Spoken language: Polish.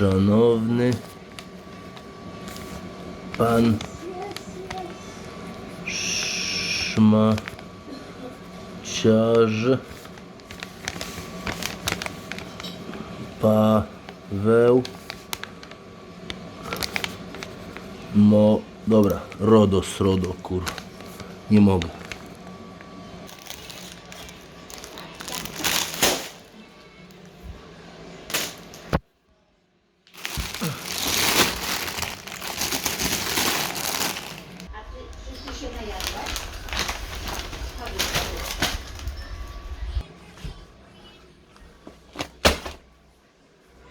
Szanowny pan szmaciarz Paweł Mo... Dobra, RODOS, RODO, kur... Nie mogę.